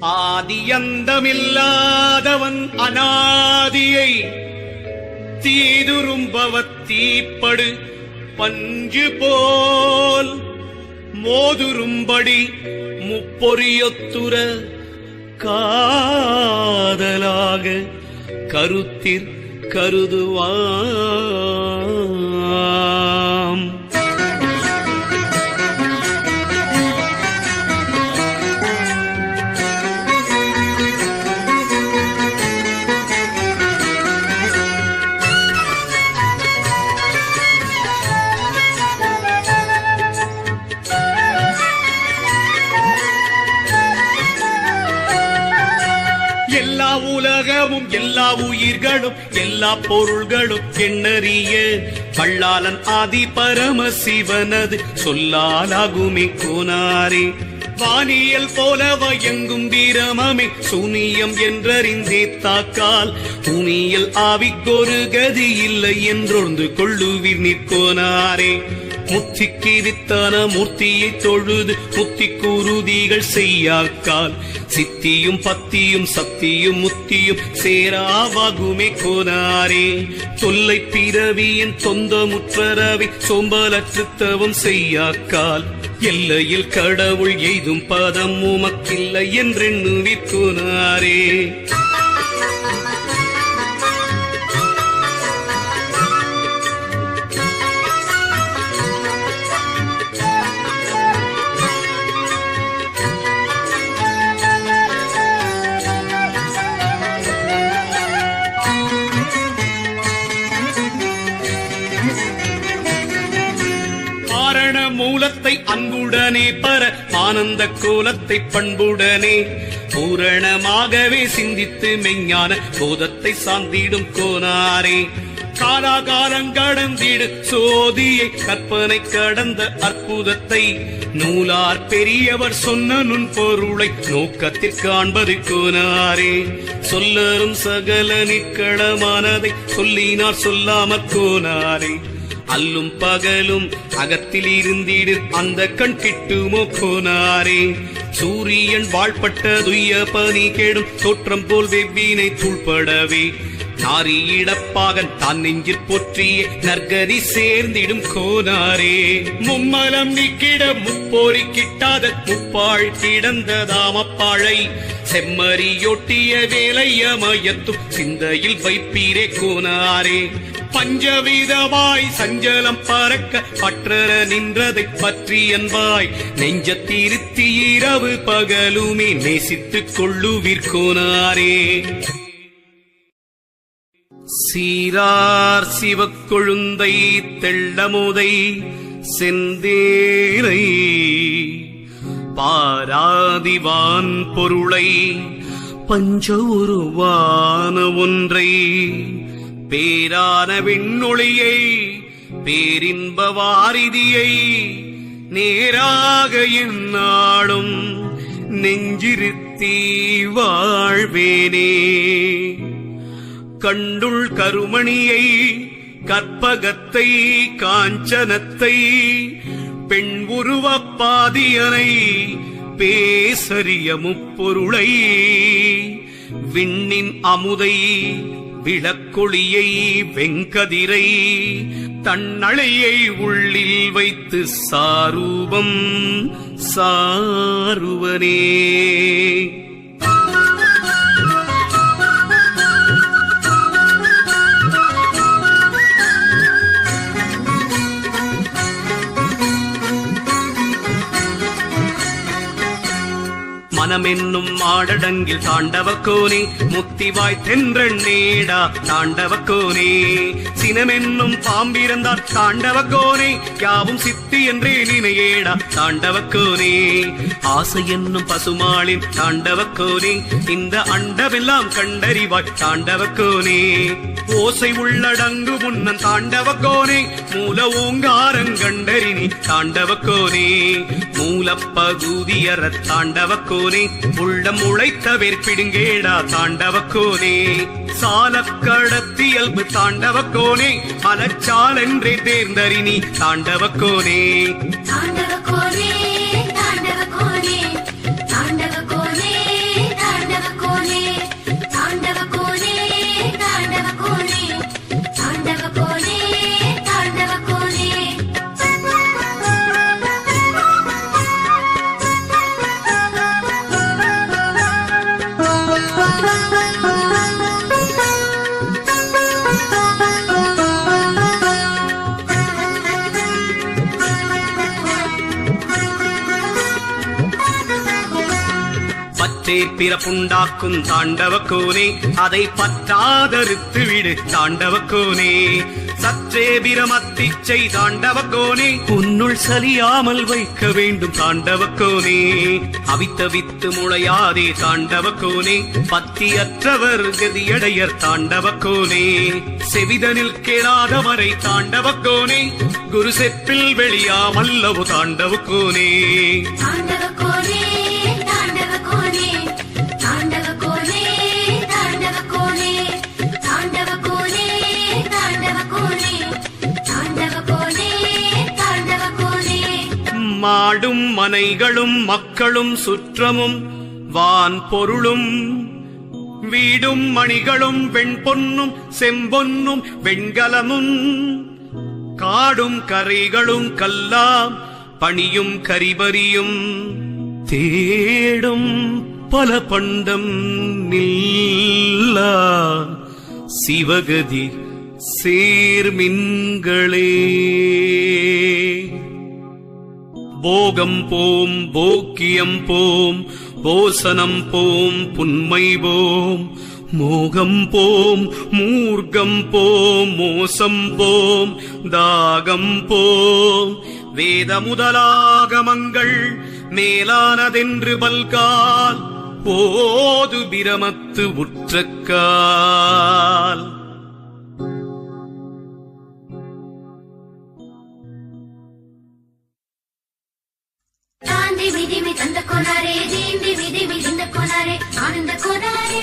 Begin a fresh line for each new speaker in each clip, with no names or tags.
ஆதியந்தமில்லாதவன் அனாதியை தீதுரும்பவத் தீப்படு பஞ்சு போல் மோதுரும்படி முப்பொறியொத்துர காதலாக கருத்திற் கருதுவான். எல்லா உயிர்களும் எல்லா பொருள்களும் எண்ணறிய வள்ளாளன் ஆதி பரம சிவனது சொல்லாலாகுமே கோனாரே. வானியல் போல வயங்கும் வீரமமே சூனியம் என்றறிந்தே தாக்கால். துணியல் ஆவிக்கொரு கதி இல்லை என்றொன்று கொள்ளுவீர் நிற்கோனாரே முத்திக்கு வித்தான மூர்த்தியை தொழுது முத்தி குருதிகள் செய்யாக்கால் சித்தியும் பத்தியும் சத்தியும் முத்தியும் சேராவாகுமே கோனாரே. தொல்லை பிறவியின் தொந்த முற்றரவி சோம்பலற்றுத்தவம் செய்யாக்கால் எல்லையில் கடவுள் எய்தும் பதம் உமக்கில்லை என்றெண்ணுவிற்கோனாரே மூலத்தை அன்புடனே பர ஆனந்த கோலத்தை பண்புடனே. பூரணமாகவே சிந்தித்து மெஞ்ஞான போதத்தை சார்ந்திடும் கோனாரே. காலாகாலம் கடந்திடு சோதியை கற்பனை கடந்த அற்புதத்தை. நூலார் பெரியவர் சொன்ன நுண் பொருளை நோக்கத்தில் காண்பது கோனாரே. சொல்லரும் சகல நிற்களமானதை சொல்லினார் சொல்லாமற் கோனாரே. அல்லும் பகலும் அகத்தில் இருந்திடு அந்த கண் கிட்டுமோ போனாரே சூரியன் வாழ்பட்ட துய்ய பனி கேடும் தோற்றம் போல் வெவ்வினை தூள்படவே. நாரியிடப்பாகன் தான் நெஞ்சிற் போற்றிய நற்கதி சேர்ந்திடும் கோனாரே. மும்மலம் நிக்கிட முப்போரி கிட்டாத முப்பாள் கிடந்ததாமப்பாழை செம்மறியொட்டிய வேலையமயத்தும் சிந்தையில் வைப்பீரே கோனாரே. பஞ்சவிதமாய் சஞ்சலம் பறக்க பற்றற நின்றதை பற்றி என்பாய். நெஞ்ச திருத்தி இரவு பகலுமே நேசித்துக் கொள்ளுவிற்கோனாரே சீரார் சிவக்கொழுந்தை தெள்ளமுதை செந்தேரை பாராதிவான் பொருளை பஞ்ச உருவான ஒன்றை. பேரான விண்ணொளியை பேரின்ப வாரிதியை நேராக என்னாலும் நெஞ்சிருத்தி வாழ்வேனே. கண்டுள் கருமணியை கற்பகத்தை காஞ்சனத்தை பெண் உருவப்பாதியனை பேசரிய முப்பொருளை. விண்ணின் அமுதை விளக்கொளியை வெங்கதிரை தன்னழையை உள்ளில் வைத்து சாரூபம் சாருவனே. மனமென்னும் மாடடங்கில் தாண்டவ தாண்டவக்கோனே முத்திவாய் தென்றன் தாண்டவ தாண்டவக்கோனே சினமென்னும் பாம்பிருந்தால் தாண்டவக்கோனே. யாவும் சித்தி என்றே நினையேடா தாண்டவக்கோனே. ஆசை என்னும் பசுமாளின் தாண்டவக்கோனே. இந்த அண்டவெல்லாம் கண்டறிவாய் தாண்டவக்கோனே. ஓசை உள்ளடங்கு முன்னன் தாண்டவக்கோனே. மூல ஓங்காரங்கண்டறினி தாண்டவக்கோனே. மூலப்பகுதியற தாண்டவக்கோனே. உள்ளம் உழைத்த வேற்பிடுங்கேடா தாண்டவக்கோனே. சாலக்கடத்தியல்பு தாண்டவக்கோனே அலச்சால் என்றே தேர்ந்தறினி தாண்டவக்கோனே
தாண்டவ கோனே. தாண்டவ கோனே.
பற்றேற்பிறப்புண்டாக்கும் தாண்டவக்கோனே அதை பற்றாதறுத்து விடு தாண்டவக்கோனே. சற்றே பிரமத்திச்சை தாண்டவக்கோனே உன்னுள் சலியாமல் வைக்க வேண்டும் தாண்டவக்கோனே. அவித்த வித்து முளையாதே தாண்டவக்கோனே பத்தியற்றவர் கதியடையர் தாண்டவக்கோனே. செவிதனில் கேளாதவரை தாண்டவக்கோனே குரு செப்பில் வெளியாமல்லவு தாண்டவக்கோனே.
தாண்டவ
மாடும் மனைகளும் மக்களும் சுற்றமும் வான் பொருளும் வீடும் மணிகளும் வெண்பொன்னும் செம்பொன்னும் வெண்கலமும் காடும் கரைகளும் கல்லாம் பணியும் கரிபரியும் தேடும் பல பண்டம் நில்லா சிவகதி சேர்மின்களே. போகம் போம் போக்கியம் போம் போசனம் போம் புன்மை போம் மோகம் போம் மூர்க்கம் போம் மோசம் போம் தாகம் போம். வேத முதலாகமங்கள் மேலானதென்று பல்கால் போது பிரமத்து உற்றக்கால்
விதி மிதந்த கொனாரே தீண்டி விதி மிதிந்த கொனாரே ஆனந்த கொனாரே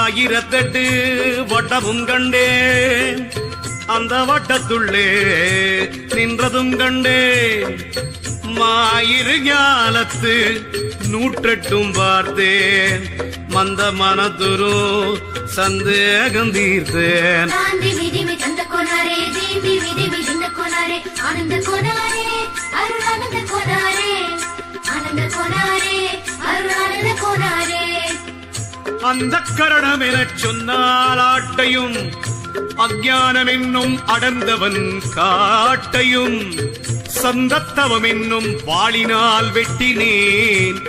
ஆயிரத்தெட்டு வட்டமும் கண்டேன். அந்த வட்டத்துள்ளே நின்றதும் கண்டேன். மாயிரு ஞாலத்து நூற்றெட்டும் பார்த்தேன். மந்த மனத்துரு சந்தேகம் தீர்த்தேன்.
ஆனந்த
அந்த கரணம் எனச் சொன்னால் ஆட்டையும் அஜானம் என்னும் அடர்ந்தவன் காட்டையும் சந்தத்தவம் என்னும் வாளினால் வெட்டினேன்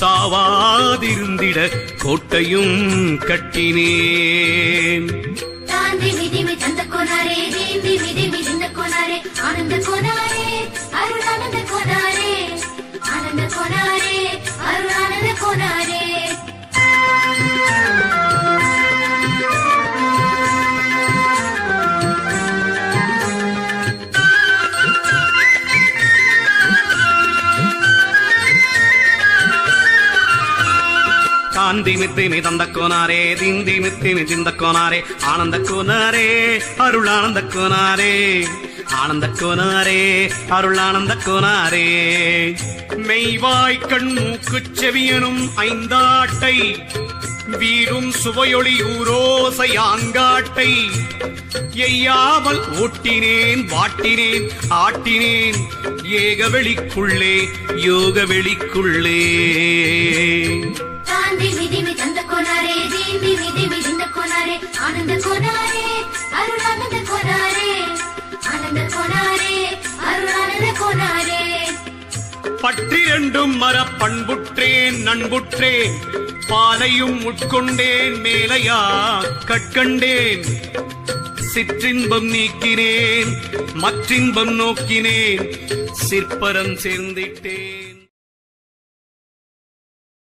சாவாதிருந்திட கோட்டையும் கட்டினேன். காந்தி மித்தி மிதந்த கோனாரே திந்தி மித்தி மிதிந்த கோனாரே ஆனந்த கோனாரே அருள் ஆனந்த கோனாரே. ஆனந்த கோனாரே அருள் ஆனந்த கோனாரே. மெய்வாய் கண் மூக்கு செவியனும் ஐந்தாட்டை வீரும் சுவையொளி ஊரோசை ஆங்காட்டை. எய்யாமல் ஓட்டினேன் வாட்டினேன் ஆட்டினேன் ஏக வெளிக்குள்ளே யோக வெளிக்குள்ளே
காந்தி விதிமி தந்த கொனாரே தீமி விதிமி இந்த கொனாரே ஆனந்த கொனாரே அருள் ஆனந்த கொனாரே ஆனந்த கொனாரே அருள் ஆனந்த கொனாரே
பற்றிரண்டும் மர பண்புற்றேன் நண்புற்றேன். பாலையும் உட்கொண்டேன் மேலையா கட்கண்டேன் சிற்றின்பம் நீக்கினேன் மற்றின்பம் நோக்கினேன். சிற்பரம் சேர்ந்திட்டேன்.